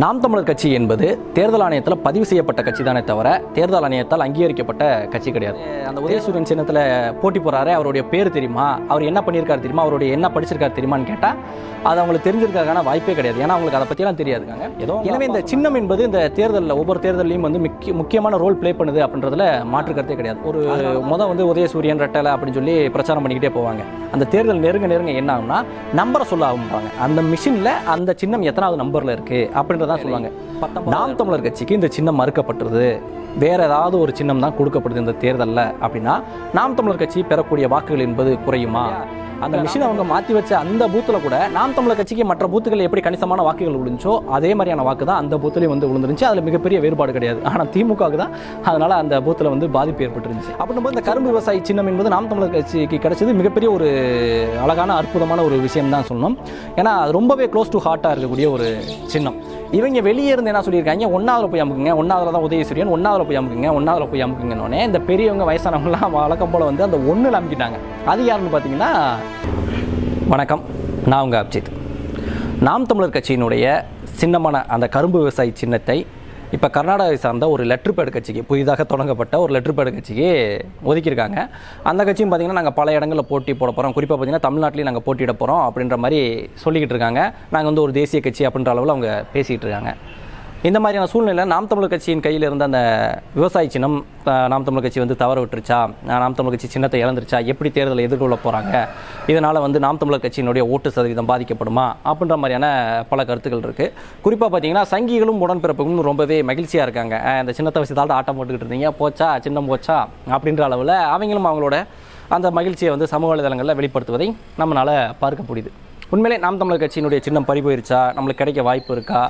நாம் தமிழர் கட்சி என்பது தேர்தல் ஆணையத்தில் பதிவு செய்யப்பட்ட கட்சி தானே தவிர தேர்தல் ஆணையத்தால் அங்கீகரிக்கப்பட்ட கட்சி கிடையாது. அந்த உதயசூரியன் சின்னத்தில் போட்டி போறாரு அவருடைய பேர் தெரியுமா? அவர் என்ன பண்ணியிருக்காரு தெரியுமா? அவருடைய என்ன படிச்சிருக்காரு தெரியுமான்னு கேட்டால் அது அவங்களுக்கு தெரிஞ்சிருக்கான வாய்ப்பே கிடையாது. ஏன்னா அவங்களுக்கு அதை பற்றிலாம் தெரியாதுங்க. ஏதோ எனவே இந்த சின்னம் என்பது இந்த தேர்தலில் ஒவ்வொரு தேர்தலையும் வந்து முக்கிய முக்கியமான ரோல் ப்ளே பண்ணுது அப்படின்றதுல மாற்று கருத்தே கிடையாது. ஒரு முத வந்து உதயசூரியன் ரெட்டலை அப்படின்னு சொல்லி பிரச்சாரம் பண்ணிக்கிட்டே போவாங்க. அந்த தேர்தல் நெருங்க நெருங்க என்ன ஆகும்னா நம்பரை சொல்ல ஆரம்பிப்பாங்க அந்த மிஷினில் அந்த சின்னம் எத்தனாவது நம்பரில் இருக்குது அப்படின்றதான் சொல்லுவாங்க. நாம் தமிழர் கட்சிக்கு இந்த சின்னம் மறுக்கப்பட்டுருது வேற ஏதாவது ஒரு சின்னம் தான் கொடுக்கப்படுது இந்த தேர்தலில் அப்படின்னா நாம் தமிழர் கட்சி பெறக்கூடிய வாக்குகள் என்பது குறையுமா? அந்த மிஷின் அவங்க மாற்றி வச்ச அந்த பூத்தில் கூட நாம் தமிழர் கட்சிக்கு மற்ற பூத்துகள் எப்படி கணிசமான வாக்குகள் விழுந்துச்சோ அதே மாதிரியான வாக்கு தான் அந்த பூத்துலேயும் வந்து விழுந்துருந்துச்சு. அதில் மிகப்பெரிய வேறுபாடு கிடையாது. ஆனால் திமுகவுக்கு தான் அதனால அந்த பூத்தில் வந்து பாதிப்பு ஏற்பட்டுருந்துச்சு. அப்படின்னும் இந்த கரும்பு விவசாயி சின்னம் என்பது நாம் தமிழர் கட்சிக்கு கிடைச்சது மிகப்பெரிய ஒரு அழகான அற்புதமான ஒரு விஷயம் தான் சொல்லணும். ஏன்னா அது ரொம்பவே க்ளோஸ் டு ஹார்ட்டாக இருக்கக்கூடிய ஒரு சின்னம். இவங்க வெளியே இருந்து என்ன சொல்லியிருக்காங்க? ஒன்றாவது போய் அமுக்குங்க. ஒன்றாவது தான் உதயசூரியன். ஒன்றாவது போய் அமுக்குங்க. ஒன்றாவது போய் அமுக்குங்கன்னொடனே இந்த பெரியவங்க வயசானவங்களாம் வழக்கம் போல் வந்து அந்த ஒன்றில் அமுக்கிட்டாங்க. அது யாருன்னு பார்த்தீங்கன்னா வணக்கம். நான் உங்கள் அப்ஜித். நாம் தமிழர் கட்சியினுடைய சின்னமான அந்த கரும்பு விவசாயி சின்னத்தை இப்போ கர்நாடகாவை சார்ந்த ஒரு லெட்ரு பேடு கட்சிக்கு புதிதாக தொடங்கப்பட்ட ஒரு லெட்ரு பேடு கட்சிக்கு ஒதுக்கியிருக்காங்க. அந்த கட்சியும் பார்த்திங்கன்னா நாங்கள் பல இடங்களில் போட்டி போட போகிறோம் குறிப்பாக பார்த்திங்கன்னா தமிழ்நாட்டிலையும் நாங்கள் போட்டியிட போகிறோம் அப்படின்ற மாதிரி சொல்லிக்கிட்டு இருக்காங்க. நாங்கள் வந்து ஒரு தேசிய கட்சி அப்படின்ற அளவில் அவங்க பேசிகிட்டு இருக்காங்க. இந்த மாதிரியான சூழ்நிலை நாம் தமிழர் கட்சியின் கையில் இருந்த அந்த விவசாய சின்னம் நாம் தமிழர் கட்சி வந்து தவற விட்டுருச்சா? நாம் தமிழர் கட்சி சின்னத்தை இழந்துருச்சா? எப்படி தேர்தலை எதிர்கொள்ள போகிறாங்க இதனால் வந்து நாம் தமிழர் கட்சியினுடைய ஓட்டு சதவீதம் பாதிக்கப்படுமா? அப்படின்ற மாதிரியான பல கருத்துக்கள் இருக்குது குறிப்பாக பார்த்தீங்கன்னா சங்கிகளும் உடன்பிறப்புகளும் ரொம்பவே மகிழ்ச்சியாக இருக்காங்க. அந்த இந்த சின்னத்தை வச்சு தான் ஆட்டம் போட்டுக்கிட்டு இருந்தீங்க. போச்சா? சின்னம் போச்சா? அப்படின்ற அளவில் அவங்களும் அவங்களோட அந்த மகிழ்ச்சியை வந்து சமூக வலைதளங்களில் வெளிப்படுத்துவதை நம்மளால் பார்க்க முடியுது. உண்மையிலே நாம் தமிழர் கட்சியினுடைய சின்னம் பறி போயிருச்சா நம்மளுக்கு கிடைக்க வாய்ப்பு இருக்கா?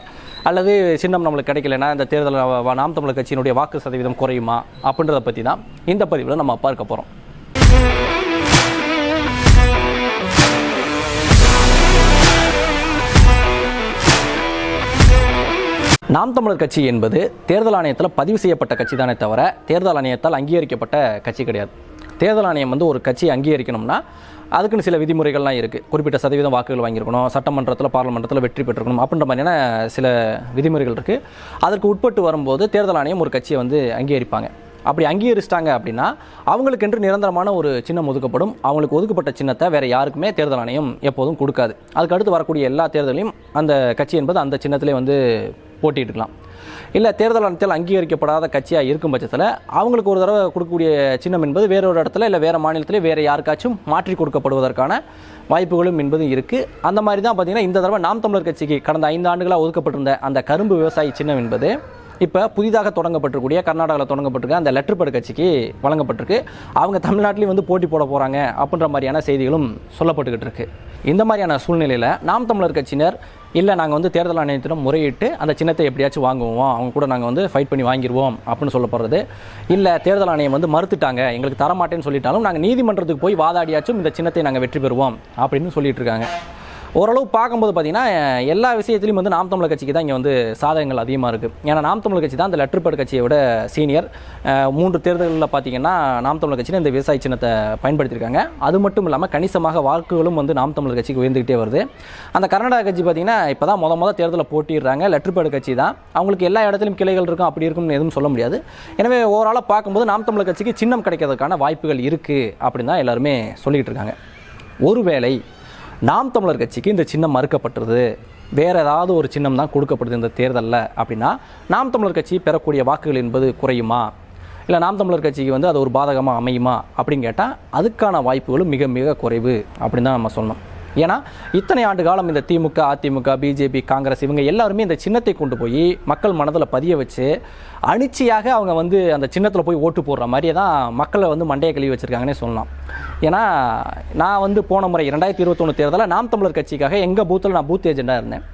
அல்லது சின்னம் நம்மளுக்கு கிடைக்கலனா இந்த தேர்தலில் நாம் தமிழர் கட்சியினுடைய வாக்கு சதவீதம் குறையுமா? அப்படின்றத பற்றி தான் இந்த பதிவில் நம்ம பார்க்க போகிறோம் நாம் தமிழர் கட்சி என்பது தேர்தல் ஆணையத்தில் பதிவு செய்யப்பட்ட கட்சி தானே தவிர தேர்தல் ஆணையத்தால் அங்கீகரிக்கப்பட்ட கட்சி கிடையாது. தேர்தல் ஆணையம் வந்து ஒரு கட்சியை அங்கீகரிக்கணும்னா அதுக்குன்னு சில விதிமுறைகள்லாம் இருக்குது குறிப்பிட்ட சதவீதம் வாக்குகள் வாங்கியிருக்கணும் சட்டமன்றத்தில் பாராளுமன்றத்தில் வெற்றி பெற்றிருக்கணும் அப்படின்ற மாதிரியான சில விதிமுறைகள் இருக்குது அதற்கு உட்பட்டு வரும்போது தேர்தல் ஆணையம் ஒரு கட்சியை வந்து அங்கீகரிப்பாங்க. அப்படி அங்கீகரிச்சிட்டாங்க அப்படின்னா அவங்களுக்கென்று நிரந்தரமான ஒரு சின்னம் ஒதுக்கப்படும். அவங்களுக்கு ஒதுக்கப்பட்ட சின்னத்தை வேறு யாருக்குமே தேர்தல் ஆணையம் எப்போதும் கொடுக்காது. அதுக்கு அடுத்து வரக்கூடிய எல்லா தேர்தலையும் அந்த கட்சி என்பது அந்த சின்னத்திலே வந்து போட்டியிட்டுக்கலாம். இல்லை தேர்தல் ஆணையத்தில் அங்கீகரிக்கப்படாத கட்சியாக இருக்கும் பட்சத்தில் அவங்களுக்கு ஒரு தடவை கொடுக்கக்கூடிய சின்னம் என்பது வேறொரு இடத்துல இல்லை வேறு மாநிலத்திலே வேறு யாருக்காச்சும் மாற்றி கொடுக்கப்படுவதற்கான வாய்ப்புகளும் என்பது இருக்குது அந்த மாதிரி தான் பார்த்தீங்கன்னா இந்த தடவை நாம் தமிழர் கட்சிக்கு கடந்த ஐந்து ஆண்டுகளாக ஒதுக்கப்பட்டிருந்த அந்த கரும்பு விவசாயி சின்னம் என்பது இப்போ புதிதாக தொடங்கப்பட்டிருக்கூடிய கர்நாடகாவில் தொடங்கப்பட்டிருக்க அந்த லெட்டர்படு கட்சிக்கு வழங்கப்பட்டிருக்கு. அவங்க தமிழ்நாட்டிலையும் வந்து போட்டி போட போகிறாங்க அப்படின்ற மாதிரியான செய்திகளும் சொல்லப்பட்டுக்கிட்டு இருக்கு. இந்த மாதிரியான சூழ்நிலையில் நாம் தமிழர் கட்சியினர் இல்லை நாங்கள் வந்து தேர்தல் ஆணையத்திடம் முறையிட்டு அந்த சின்னத்தை எப்படியாச்சும் வாங்குவோம்? அவங்க கூட நாங்கள் வந்து ஃபைட் பண்ணி வாங்கிடுவோம் அப்படின்னு சொல்லப்படுறது இல்லை தேர்தல் ஆணையம் வந்து மறுத்துட்டாங்க. எங்களுக்கு தரமாட்டேன்னு சொல்லிட்டாலும் நாங்கள் நீதிமன்றத்துக்கு போய் வாதாடியாச்சும் இந்த சின்னத்தை நாங்கள் வெற்றி பெறுவோம் அப்படின்னு சொல்லிட்டு இருக்காங்க. ஓரளவு பார்க்கும்போது பார்த்தீங்கன்னா எல்லா விஷயத்துலையும் வந்து நாம் தமிழர் கட்சிக்கு தான் இங்கே வந்து சாதகங்கள் அதிகமாக இருக்குது ஏன்னா நாம் தமிழர் கட்சி தான் அந்த லெட்டர்பேட் கட்சியை விட சீனியர். மூன்று தேர்தல்களில் பார்த்தீங்கன்னா நாம் தமிழர் கட்சியில் இந்த விவசாய சின்னத்தை பயன்படுத்தியிருக்காங்க. அது மட்டும் இல்லாமல் கணிசமாக வாக்குகளும் வந்து நாம் தமிழர் கட்சிக்கு உயர்ந்துகிட்டே வருது. அந்த கர்நாடகா கட்சி பார்த்தீங்கன்னா இப்போ தான் முத முத தேர்தலில் போட்டிடுறாங்க லெட்டர்பேட் கட்சி தான். அவங்களுக்கு எல்லா இடத்துலையும் கிளைகள் இருக்கும் அப்படி இருக்கும்னு எதுவும் சொல்ல முடியாது. எனவே ஓவராலாக பார்க்கும்போது நாம் தமிழர் கட்சிக்கு சின்னம் கிடைக்கிறதுக்கான வாய்ப்புகள் இருக்குது அப்படின்னு தான் எல்லாருமே சொல்லிக்கிட்டு இருக்காங்க. ஒருவேளை நாம் தமிழர் கட்சிக்கு இந்த சின்னம் மறுக்கப்பட்டுருது வேற ஏதாவது ஒரு சின்னம் தான் கொடுக்கப்படுது இந்த தேர்தலில் அப்படின்னா நாம் தமிழர் கட்சி பெறக்கூடிய வாக்குகள் என்பது குறையுமா? இல்லை நாம் தமிழர் கட்சிக்கு வந்து அது ஒரு பாதகமாக அமையுமா அப்படின்னு கேட்டால் அதுக்கான வாய்ப்புகளும் மிக மிக குறைவு அப்படின்னு தான் நம்ம சொன்னோம். ஏன்னா இத்தனை ஆண்டு காலம் இந்த திமுக அதிமுக பிஜேபி காங்கிரஸ் இவங்க எல்லாருமே இந்த சின்னத்தை கொண்டு போய் மக்கள் மனதில் பதிய வச்சு அனிச்சையாக அவங்க வந்து அந்த சின்னத்தில் போய் ஓட்டு போடுற மாதிரியே தான் மக்களை வந்து மண்டையை கழுவி வச்சுருக்காங்கன்னே சொல்லலாம். ஏன்னா நான் வந்து போன முறை ரெண்டாயிரத்தி இருபத்தொன்று தேர்தலில் நாம் தமிழர் கட்சிக்காக எங்கள் பூத்தில் நான் பூத் ஏஜெண்டாக இருந்தேன்.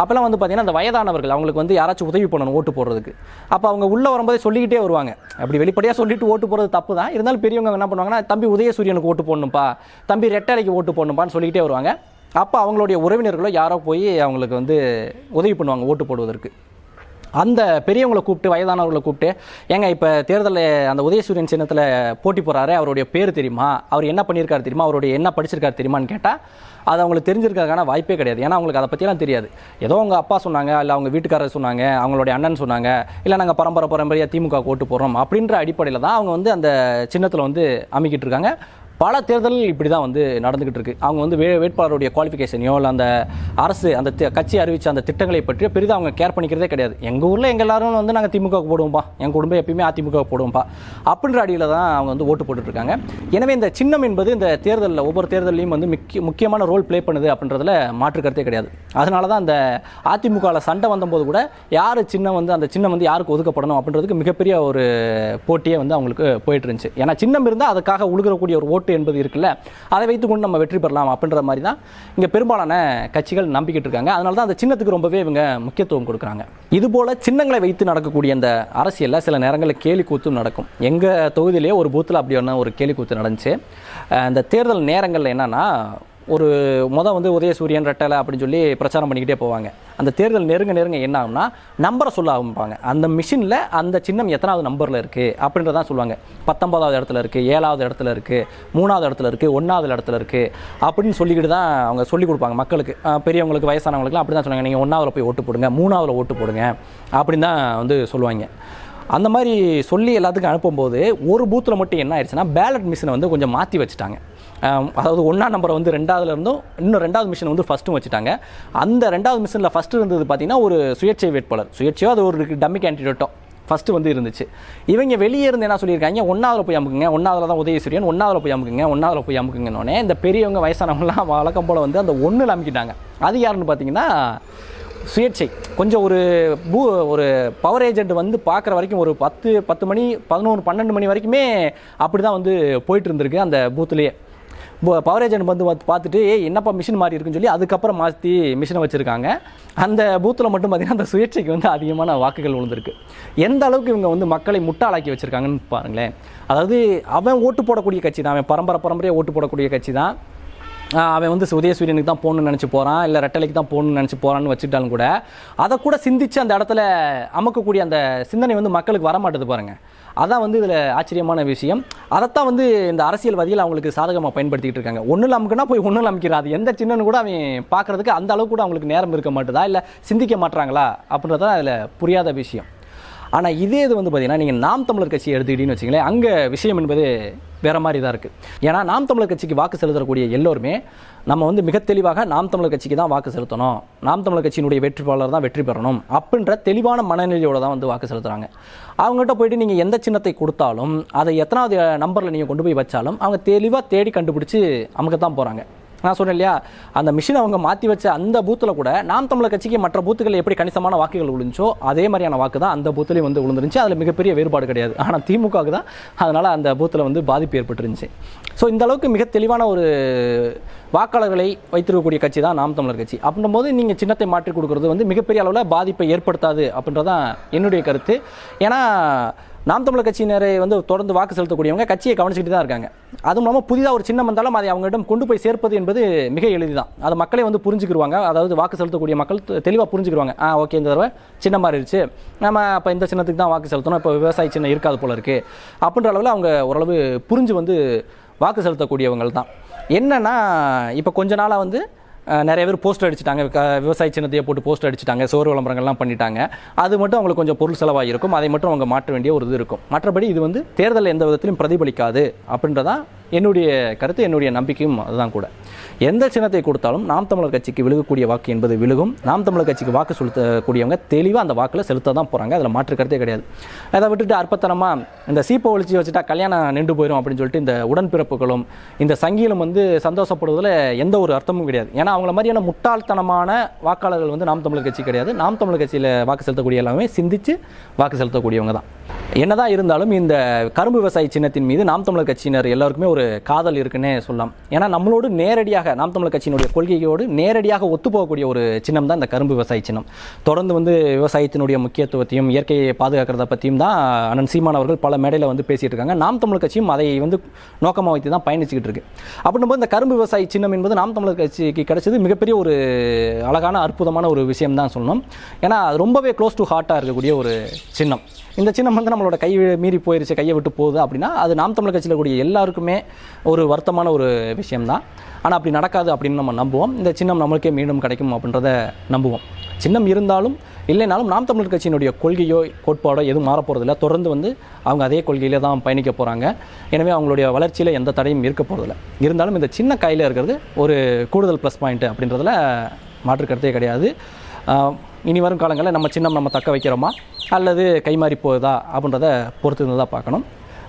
அப்போல்லாம் வந்து பார்த்தீங்கன்னா அந்த வயதானவர்கள் அவங்களுக்கு வந்து யாராச்சும் உதவி பண்ணணும் ஓட்டு போடுறதுக்கு. அப்போ அவங்க உள்ளே வரும்போதே சொல்லிக்கிட்டே வருவாங்க. அப்படி வெளிப்படையாக சொல்லிட்டு ஓட்டு போடுறது தப்பு தான் இருந்தாலும் பெரியவங்க என்ன பண்ணுவாங்கன்னா தம்பி உதயசூரியனுக்கு ஓட்டு போடணும்ப்பா தம்பி ரெட்டரைக்கு ஓட்டு போடணும்ப்பான்னு சொல்லிக்கிட்டே வருவாங்க. அப்போ அவங்களுடைய உறவினர்களோ யாரோ போய் அவங்களுக்கு வந்து உதவி பண்ணுவாங்க ஓட்டு போடுவதற்கு. அந்த பெரியவங்களை கூப்பிட்டு வயதானவர்களை கூப்பிட்டு ஏங்க இப்போ தேர்தலில் அந்த உதயசூரியன் சின்னத்தில் போட்டி போகிறாரு அவருடைய பேர் தெரியுமா? அவர் என்ன பண்ணியிருக்காரு தெரியுமா? அவருடைய என்ன படிச்சிருக்காரு தெரியுமான்னு கேட்டால் அது அவங்களுக்கு தெரிஞ்சிருக்கான வாய்ப்பே கிடையாது. ஏன்னா அவங்களுக்கு அதை பற்றிலாம் தெரியாது. ஏதோ அவங்க அப்பா சொன்னாங்க இல்லை அவங்க வீட்டுக்காரர் சொன்னாங்க அவங்களுடைய அண்ணன் சொன்னாங்க இல்லை நாங்கள் பரம்பரை பரம்பரையாக திமுக ஓட்டு போடுறோம் அப்படின்ற அடிப்படையில் தான் அவங்க வந்து அந்த சின்னத்தில் வந்து அமைக்கிட்டு இருக்காங்க. பல தேர்தல்கள் இப்படி தான் வந்து நடந்துகிட்டு இருக்கு. அவங்க வந்து வே வேட்பாளருடைய குவாலிஃபிகேஷனையோ இல்லை அந்த அரசு அந்த கட்சி அறிவித்த அந்த திட்டங்களை பற்றி பெரிதாக அவங்க கேர் பண்ணிக்கிறதே கிடையாது. எங்கள் ஊரில் எங்கள் எல்லாரும் வந்து நாங்கள் திமுக போடுவோம்ப்பா. எங்கள் குடும்பம் எப்பயுமே அதிமுக போடுவோம்ப்பா. அப்படின்ற அடியில் தான் அவங்க வந்து ஓட்டு போட்டுட்டு இருக்காங்க. எனவே இந்த சின்னம் என்பது இந்த தேர்தலில் ஒவ்வொரு தேர்தலையும் வந்து முக்கிய முக்கியமான ரோல் ப்ளே பண்ணுது அப்படின்றதுல மாற்று கருத்தே கிடையாது. அதனால தான் அந்த அதிமுகவில் சண்டை வந்தபோது கூட யார் சின்னம் வந்து அந்த சின்னம் வந்து யாருக்கு ஒதுக்கப்படணும் அப்படின்றதுக்கு மிகப்பெரிய ஒரு போட்டியே வந்து அவங்களுக்கு போயிட்டு இருந்துச்சு. ஏன்னா சின்னம் இருந்தால் அதுக்காக உழுகிறக்கூடிய ஒரு ஓட்டு என்பது இருக்குல்ல அதை வைத்துக்கொண்டு நம்ம வெற்றி பெறலாம் அப்படின்ற மாதிரி தான் இங்கே பெரும்பாலான கட்சிகள் நம்பிக்கிட்டு இருக்காங்க அதனால தான் அந்த சின்னத்துக்கு ரொம்பவே இவங்க முக்கியத்துவம் கொடுக்குறாங்க. இதுபோல சின்னங்களை வைத்து நடக்கக்கூடிய அந்த அரசியலில் சில நேரங்களில் கேலி கூத்தும் நடக்கும். எங்கள் தொகுதியிலேயே ஒரு பூத்தில் அப்படி ஒன்று ஒரு கேலி கூத்து நடந்துச்சு அந்த தேர்தல் நேரங்களில் என்னன்னா ஒரு மொதல் வந்து உதயசூரியன் ரெட்டலை அப்படின்னு சொல்லி பிரச்சாரம் பண்ணிக்கிட்டே போவாங்க. அந்த தேர்தல் நெருங்க நெருங்க என்ன ஆகும்னா நம்பரை சொல்ல ஆரம்பிப்பாங்க. அந்த மிஷினில் அந்த சின்னம் எத்தனாவது நம்பரில் இருக்குது அப்படின்றதான் சொல்லுவாங்க. பத்தொன்பதாவது இடத்துல இருக்குது ஏழாவது இடத்துல இருக்குது மூணாவது இடத்துல இருக்குது ஒன்றாவது இடத்துல இருக்குது அப்படின்னு சொல்லிக்கிட்டு தான் அவங்க சொல்லிக் கொடுப்பாங்க மக்களுக்கு. பெரியவங்களுக்கு வயசானவங்களுக்குலாம் அப்படி தான் சொன்னாங்க. நீங்கள் ஒன்றாவதுல போய் ஓட்டு போடுங்க மூணாவதுல ஓட்டு போடுங்க அப்படின்னு தான் வந்து சொல்லுவாங்க. அந்த மாதிரி சொல்லி எல்லாத்துக்கும் அனுப்பும்போது ஒரு பூத்தில் மட்டும் என்ன ஆயிடுச்சுன்னா பேலட் மிஷினை வந்து கொஞ்சம் மாற்றி வச்சுட்டாங்க. அதாவது ஒன்றா நம்பரை வந்து ரெண்டாவதுல இருந்தும் இன்னும் ரெண்டாவது மிஷின் வந்து ஃபஸ்ட்டும் வச்சுட்டாங்க. அந்த ரெண்டாவது மிஷினில் ஃபஸ்ட்டு இருந்தது பார்த்தீங்கன்னா ஒரு சுயேட்சை வேட்பாளர். சுயேட்சையோ அது ஒரு டம்மி கேண்டிடேட்டோ ஃபஸ்ட்டு வந்து இருந்துச்சு. இவங்க வெளியே இருந்து என்ன சொல்லியிருக்காங்க ஒன்றாவதுல போய் அமுக்குங்க ஒன்றாவில் தான் உதயசூரியன் ஒன்றாவில் போய் அமுக்குங்க ஒன்றாவில் போய் அமுக்குங்கன்னொடனே இந்த பெரியவங்க வயசானவங்களாம் வழக்கம் போல் வந்து அந்த ஒன்றில் அமுக்கிட்டாங்க. அது யாருன்னு பார்த்தீங்கன்னா சுயேட்சை. கொஞ்சம் ஒரு பூ ஒரு பவர் ஏஜென்ட் வந்து பார்க்குற வரைக்கும் ஒரு பத்து பத்து மணி பதினோரு பன்னெண்டு மணி வரைக்குமே அப்படி தான் வந்து போயிட்டு இருந்திருக்கு அந்த பூத்துலேயே. பவர் ஏஜென்ட் வந்து பார்த்து பார்த்துட்டு ஏ என்னப்பா மிஷின் மாறி இருக்குன்னு சொல்லி அதுக்கப்புறம் மாற்றி மிஷினை வச்சுருக்காங்க. அந்த பூத்தில் மட்டும் பார்த்திங்கன்னா அந்த சுயேட்சைக்கு வந்து அதிகமான வாக்குகள் விழுந்திருக்கு. எந்த அளவுக்கு இவங்க வந்து மக்களை முட்டாளாக்கி வச்சுருக்காங்கன்னு பாருங்களேன். அதாவது அவன் ஓட்டு போடக்கூடிய கட்சி தான். அவன் பரம்பரை பரம்பரையாக ஓட்டு போடக்கூடிய கட்சி தான். அவன் வந்து உதயசூரியனுக்கு தான் போகணும்னு நினச்சி போகிறான் இல்லை ரெட்டலைக்கு தான் போகணும்னு நினச்சி போகிறான்னு வச்சுட்டாலும் கூட அதை கூட சிந்திச்சு அந்த இடத்துல அமக்கக்கூடிய அந்த சிந்தனை வந்து மக்களுக்கு வர மாட்டுது பாருங்க. அதான் வந்து இதில் ஆச்சரியமான விஷயம். அதைத்தான் வந்து இந்த அரசியல்வாதிகள் அவங்களுக்கு சாதகமாக பயன்படுத்திக்கிட்டு இருக்காங்க. ஒன்றும் அமுக்குனா போய் ஒன்றும் அமைக்கிறான். அது எந்த சின்னன்னு கூட அவன் பார்க்கறதுக்கு அந்த அளவுக்கு கூட அவங்களுக்கு நேரம் இருக்க மாட்டுதா? இல்லை சிந்திக்க மாட்டுறாங்களா அப்படின்றது தான் அதில் புரியாத விஷயம். ஆனால் இதே இது வந்து பார்த்தீங்கன்னா நீங்கள் நாம் தமிழர் கட்சி எடுத்துக்கிட்டீங்கன்னு வச்சிங்களேன் அங்கே விஷயம் என்பது வேற மாதிரி தான் இருக்குது ஏன்னா நாம் தமிழர் கட்சிக்கு வாக்கு செலுத்தக்கூடிய எல்லோருமே நம்ம வந்து மிக தெளிவாக நாம் தமிழர் கட்சிக்கு தான் வாக்கு செலுத்தணும். நாம் தமிழர் கட்சியினுடைய வெற்றிப்பாளர் தான் வெற்றி பெறணும் அப்படின்ற தெளிவான மனநிலையோடு தான் வந்து வாக்கு செலுத்துகிறாங்க அவங்ககிட்ட போயிட்டு நீங்கள் எந்த சின்னத்தை கொடுத்தாலும் அதை எத்தனாவது நம்பரில் நீங்கள் கொண்டு போய் வச்சாலும் அவங்க தெளிவாக தேடி கண்டுபிடிச்சி நமக்கு தான் போகிறாங்க நான் சொன்னேன் இல்லையா? அந்த மிஷினை அவங்க மாற்றி வச்ச அந்த பூத்தில் கூட நாம் தமிழர் கட்சிக்கு மற்ற பூத்துகள் எப்படி கணிசமான வாக்குகள் விழுந்துச்சோ அதே மாதிரியான வாக்கு தான் அந்த பூத்துலேயும் வந்து விழுந்துருந்துச்சு. அதில் மிகப்பெரிய வேறுபாடு கிடையாது. ஆனால் திமுகவுக்கு தான் அதனால் அந்த பூத்தில் வந்து பாதிப்பு ஏற்பட்டுருந்துச்சு. ஸோ இந்த அளவுக்கு மிக தெளிவான ஒரு வாக்காளர்களை வைத்திருக்கக்கூடிய கட்சி தான் நாம் தமிழர் கட்சி. அப்படின்னும் போது நீங்கள் சின்னத்தை மாற்றி கொடுக்கறது வந்து மிகப்பெரிய அளவில் பாதிப்பை ஏற்படுத்தாது அப்படின்றதான் என்னுடைய கருத்து. ஏன்னா நாம் தமிழர் கட்சியினரை வந்து தொடர்ந்து வாக்கு செலுத்தக்கூடியவங்க கட்சியை கவனிச்சுக்கிட்டு தான் இருக்காங்க. அதுவும் இல்லாமல் புதிதாக ஒரு சின்னம் வந்தாலும் அதை அவங்களிடம் கொண்டு போய் சேர்ப்பது என்பது மிக எளிதுதான். அதை மக்களே வந்து புரிஞ்சுக்கிருவாங்க. அதாவது வாக்கு செலுத்தக்கூடிய மக்கள் தெளிவாக புரிஞ்சுக்கிருவாங்க. ஆ ஓகே இந்த தடவை சின்னம் மாறிடுச்சு. நம்ம அப்போ இந்த சின்னத்துக்கு தான் வாக்கு செலுத்தணும். இப்போ விவசாய சின்னம் இருக்காது போல இருக்குது அப்படின்ற அளவில் அவங்க ஓரளவு புரிஞ்சு வந்து வாக்கு செலுத்தக்கூடியவங்கள் தான் என்னன்னா இப்போ கொஞ்ச நாளாக வந்து நிறைய பேர் போஸ்டர் அடிச்சிட்டாங்க. விவசாய சின்னத்தையே போட்டு போஸ்டர் அடிச்சிட்டாங்க. சோறு விளம்பரங்கள்லாம் பண்ணிட்டாங்க. அது மட்டும் அவங்களுக்கு கொஞ்சம் பொருள் செலவாக இருக்கும் அதை மட்டும் அவங்க மாற்ற வேண்டிய ஒரு இது இருக்கும். மற்றபடி இது வந்து தேர்தலில் எந்த விதத்திலும் பிரதிபலிக்காது அப்படின்றதான் என்னுடைய கருத்து என்னுடைய நம்பிக்கையும் அதுதான் கூட. எந்த சின்னத்தை கொடுத்தாலும் நாம் தமிழர் கட்சிக்கு விழுகக்கூடிய வாக்கு என்பது விழுகும். நாம் தமிழர் கட்சிக்கு வாக்கு செலுத்தக்கூடியவங்க தெளிவாக அந்த வாக்கில் செலுத்த தான் போகிறாங்க அதில் மாற்று கருத்தே கிடையாது. அதை விட்டுட்டு அற்பத்தனமாக இந்த சீப்பை ஒழிச்சு வச்சுட்டா கல்யாணம் நின்று போயிடும் அப்படின்னு சொல்லிட்டு இந்த உடன்பிறப்புகளும் இந்த சங்கிலும் வந்து சந்தோஷப்படுவதில் எந்த ஒரு அர்த்தமும் கிடையாது. ஏன்னா அவங்கள மாதிரியான முட்டாள்தனமான வாக்காளர்கள் வந்து நாம் தமிழர் கட்சி கிடையாது. நாம் தமிழர் கட்சியில் வாக்கு செலுத்தக்கூடிய எல்லாமே சிந்தித்து வாக்கு செலுத்தக்கூடியவங்க தான். என்னதான் இருந்தாலும் இந்த கரும்பு விவசாய சின்னத்தின் மீது நாம் தமிழர் கட்சியினர் எல்லாருக்குமே ஒரு ஒரு காதல் இருக்குன்னே சொல்லலாம். ஏன்னா நம்மளோடு நேரடியாக நாம் தமிழர் கட்சியினுடைய கொள்கையோடு நேரடியாக ஒத்து போகக்கூடிய ஒரு சின்னம் தான் இந்த கரும்பு விவசாய சின்னம். தொடர்ந்து வந்து விவசாயத்தினுடைய முக்கியத்துவத்தையும் இயற்கையை பாதுகாக்கிறத பற்றியும் தான் அண்ணன் சீமான் அவர்கள் பல மேடையில் வந்து பேசிகிட்டு இருக்காங்க. நாம் தமிழர் கட்சியும் அதை வந்து நோக்கமாக வைத்து தான் பயணிச்சுக்கிட்டு இருக்கு. அப்படின்னும்போது இந்த கரும்பு விவசாயி சின்னம் என்பது நாம் தமிழர் கட்சிக்கு கிடைச்சது மிகப்பெரிய ஒரு அழகான அற்புதமான ஒரு விஷயம் தான் சொல்லணும். ஏன்னா அது ரொம்பவே க்ளோஸ் டு ஹார்ட்டாக இருக்கக்கூடிய ஒரு சின்னம். இந்த சின்னம் வந்து நம்மளோட கை மீறி போயிருச்சு கையை விட்டு போகுது அப்படின்னா அது நாம் தமிழர் கட்சியில் கூடிய எல்லாருக்குமே ஒரு வருத்தமான ஒரு விஷயம்தான். ஆனால் அப்படி நடக்காது அப்படின்னு நம்ம நம்புவோம். இந்த சின்னம் நம்மளுக்கே மீண்டும் கிடைக்கும் அப்படின்றத நம்புவோம். சின்னம் இருந்தாலும் இல்லைனாலும் நாம் தமிழர் கட்சியினுடைய கொள்கையோ கோட்பாடோ எதுவும் மாறப்போகிறதில்ல தொடர்ந்து வந்து அவங்க அதே கொள்கையில தான் பயணிக்க போகிறாங்க எனவே அவங்களுடைய வளர்ச்சியில் எந்த தடையும் இருக்க போகிறதில்ல இருந்தாலும் இந்த சின்ன கையில் இருக்கிறது ஒரு கூடுதல் ப்ளஸ் பாயிண்ட்டு அப்படின்றதில் மாற்று கருத்தே கிடையாது. இனி வரும் காலங்களில் நம்ம சின்னம் நம்ம தக்க வைக்கிறோமா? அல்லது கைமாறி போகுதா? அப்படின்றத பொறுத்து இருந்து தான் பார்க்கணும்.